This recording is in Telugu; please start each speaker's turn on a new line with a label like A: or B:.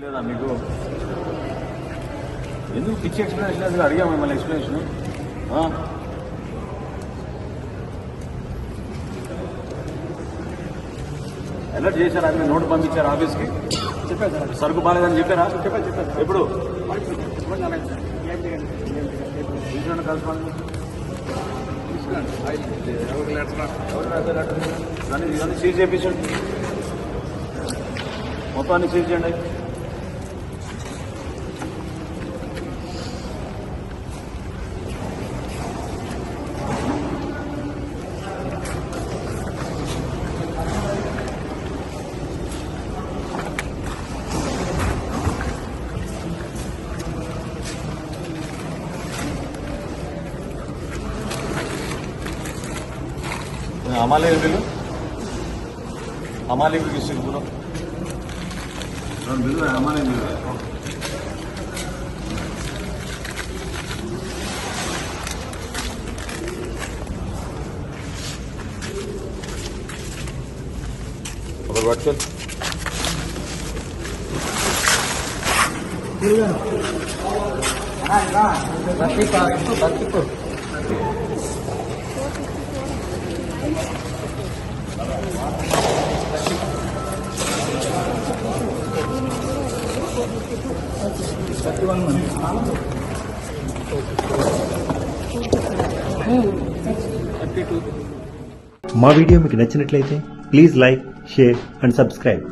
A: లేదా మీకు? ఎందుకు పిచ్చి ఎక్స్ప్లెనేషన్ అసలు అడిగాము మిమ్మల్ని ఎక్స్ప్లెనేషన్ అలర్ట్ చేశారు? అది నోటు పంపించారు ఆఫీస్కి?
B: చెప్పారు సార్.
A: సరుకు బాగాలేదని చెప్పారా?
B: చెప్పారు చెప్పారు
A: ఎప్పుడు? తీసుకురండి కలుసుకోండి. ఇవన్నీ సీజ్ చేయించండి. మొత్తాన్ని సీజ్ చేయండి. हमारे बिल्lu हमारे भी किसी पूरा बिल्lu है हमारे बिल्lu है और बात चल
C: మా వీడియో మీకు నచ్చినట్లయితే please like share and subscribe